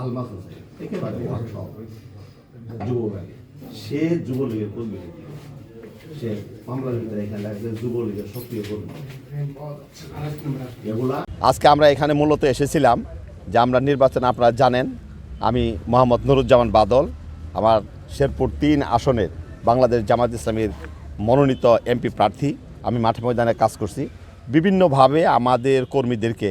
আলমাস হোসেন। একেবারে যুবলীগ সে যুবলীগের কর্মী। সে মামলার ভিতরে এখানে একজন যুবলীগের সক্রিয় কর্মী। এগুলা আজকে আমরা এখানে মূলত এসেছিলাম যে আমরা নির্বাচন আপনারা জানেন আমি মোহাম্মদ নুরুজ্জামান বাদল। আমার শেরপুর তিন আসনের বাংলাদেশ জামাত ইসলামীর মনোনীত এমপি প্রার্থী। আমি মাঠে ময়দানে কাজ করছি। বিভিন্নভাবে আমাদের কর্মীদেরকে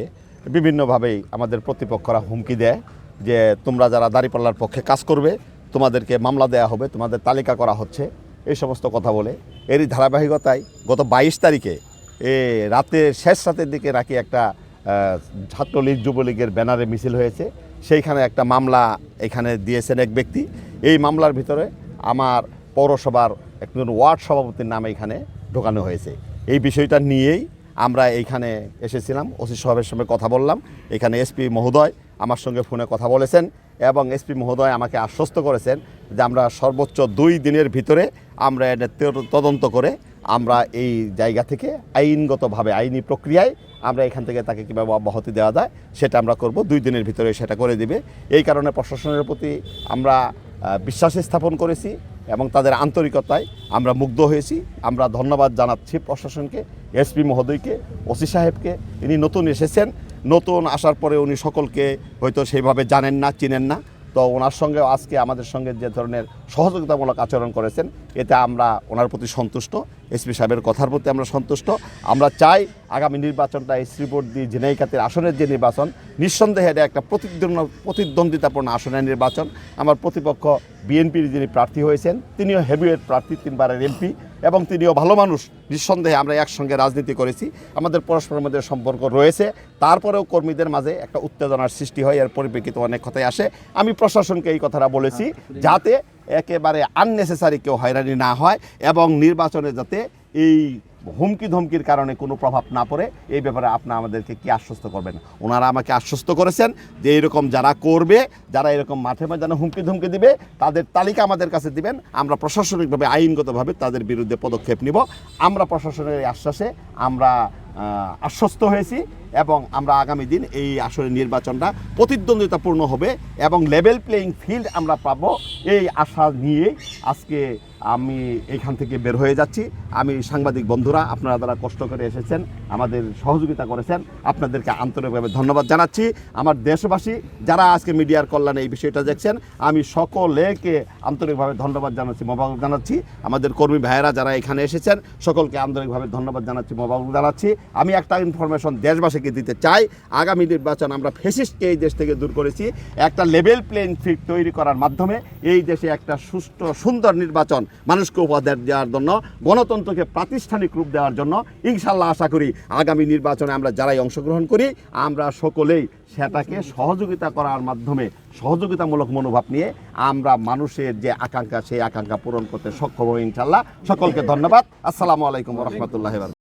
বিভিন্নভাবেই আমাদের প্রতিপক্ষরা হুমকি দেয় যে তোমরা যারা দাঁড়িপাল্লার পক্ষে কাজ করবে, তোমাদেরকে মামলা দেওয়া হবে, তোমাদের তালিকা করা হচ্ছে, এই সমস্ত কথা বলে। এরই ধারাবাহিকতায় গত বাইশ তারিখে এ রাতের শেষ রাতের দিকে নাকি একটা ছাত্রলীগ, যুবলীগের ব্যানারে মিছিল হয়েছে। সেইখানে একটা মামলা এখানে দিয়েছেন এক ব্যক্তি। এই মামলার ভিতরে আমার পৌরসভার একজন ওয়ার্ড সভাপতির নাম এখানে ঢোকানো হয়েছে। এই বিষয়টা নিয়েই আমরা এইখানে এসেছিলাম, ওসি সাহেবের সঙ্গে কথা বললাম। এখানে এসপি মহোদয় আমার সঙ্গে ফোনে কথা বলেছেন এবং এসপি মহোদয় আমাকে আশ্বস্ত করেছেন যে আমরা সর্বোচ্চ দুই দিনের ভিতরে আমরা এটা তদন্ত করে আমরা এই জায়গা থেকে আইনগতভাবে আইনি প্রক্রিয়ায় আমরা এখান থেকে তাকে কীভাবে অব্যাহতি দেওয়া যায় সেটা আমরা করব। দুই দিনের ভিতরে সেটা করে দিবে। এই কারণে প্রশাসনের প্রতি আমরা বিশ্বাস স্থাপন করেছি। এবং তাদের আন্তরিকতায় আমরা মুগ্ধ হয়েছি। আমরা ধন্যবাদ জানাচ্ছি প্রশাসনকে এসপি মহোদয়কে, ওসি সাহেবকে। ইনি নতুন এসেছেন। নতুন আসার পরে উনি সকলকে হয়তো সেইভাবে জানেন না, চিনেন না। তো ওনার সঙ্গে আজকে আমাদের সঙ্গে যে ধরনের সহযোগিতামূলক আচরণ করেছেন, এতে আমরা ওনার প্রতি সন্তুষ্ট। এসপি সাহেবের কথার প্রতি আমরা সন্তুষ্ট। আমরা চাই আগামী নির্বাচনটা এই শ্রীবর্দী জেনাইকাতের আসনের যে নির্বাচন, নিঃসন্দেহে এটা একটা প্রতিদ্বন্দ্ব, প্রতিদ্বন্দ্বিতাপূর্ণ আসনের নির্বাচন। আমার প্রতিপক্ষ বিএনপির যিনি প্রার্থী হয়েছেন, তিনিও হেভিওয়েট প্রার্থী, তিনবারের এমপি, এবং তিনিও ভালো মানুষ। নিঃসন্দেহে আমরা একসঙ্গে রাজনীতি করেছি। আমাদের পরস্পরের মধ্যে সম্পর্ক রয়েছে। তারপরেও কর্মীদের মাঝে একটা উত্তেজনার সৃষ্টি হয়, এর পরিপ্রেক্ষিতে অনেক কথাই আসে। আমি প্রশাসনকে এই কথাটা বলেছি যাতে একেবারে আননেসেসারি কেউ হয়রানি না হয়, এবং নির্বাচনে যাতে এই হুমকি ধমকির কারণে কোনো প্রভাব না পড়ে, এই ব্যাপারে আপনি আমাদেরকে কি আশ্বস্ত করবেন? ওনারা আমাকে আশ্বস্ত করেছেন যে এরকম যারা করবে, যারা এরকম মাঠে ময়দানে হুমকি ধমকি দিবে, তাদের তালিকা আমাদের কাছে দিবেন, আমরা প্রশাসনিকভাবে, আইনগতভাবে তাদের বিরুদ্ধে পদক্ষেপ নিব। আমরা প্রশাসনের আশ্বাসে আমরা আশ্বস্ত হয়েছি এবং আমরা আগামী দিন এই আসলে নির্বাচনটা প্রতিদ্বন্দ্বিতাপূর্ণ হবে এবং লেভেল প্লেয়িং ফিল্ড আমরা পাবো, এই আশা নিয়ে আজকে আমি এখান থেকে বের হয়ে যাচ্ছি। আমি সাংবাদিক বন্ধুরা, আপনারা যারা কষ্ট করে এসেছেন, আমাদের সহযোগিতা করেছেন, আপনাদেরকে আন্তরিকভাবে ধন্যবাদ জানাচ্ছি। আমার দেশবাসী, যারা আজকে মিডিয়ার কল্যাণে এই বিষয়টা দেখছেন, আমি সকলেকে আন্তরিকভাবে ধন্যবাদ জানাচ্ছি, মোবারক জানাচ্ছি। আমাদের কর্মী ভাইয়েরা যারা এখানে এসেছেন, সকলকে আন্তরিকভাবে ধন্যবাদ জানাচ্ছি, মোবারক জানাচ্ছি। আমি একটা ইনফরমেশন দেশবাসীকে দিতে চাই, আগামী নির্বাচন আমরা ফেসিস্টকে এই দেশ থেকে দূর করেছি। একটা লেভেল প্লেইং ফিল্ড তৈরি করার মাধ্যমে এই দেশে একটা সুষ্ঠু সুন্দর নির্বাচন মানুষকে উপহার দেওয়ার জন্য, গণতন্ত্রকে প্রাতিষ্ঠানিক রূপ দেওয়ার জন্য ইনশাল্লাহ আশা করি আগামী নির্বাচনে আমরা যারাই অংশগ্রহণ করি, আমরা সকলেই সেটাকে সহযোগিতা করার মাধ্যমে, সহযোগিতামূলক মনোভাব নিয়ে আমরা মানুষের যে আকাঙ্ক্ষা, সেই আকাঙ্ক্ষা পূরণ করতে সক্ষম হব ইনশাল্লাহ সকলকে ধন্যবাদ। আসসালামু আলাইকুম রহমতুল্লাহ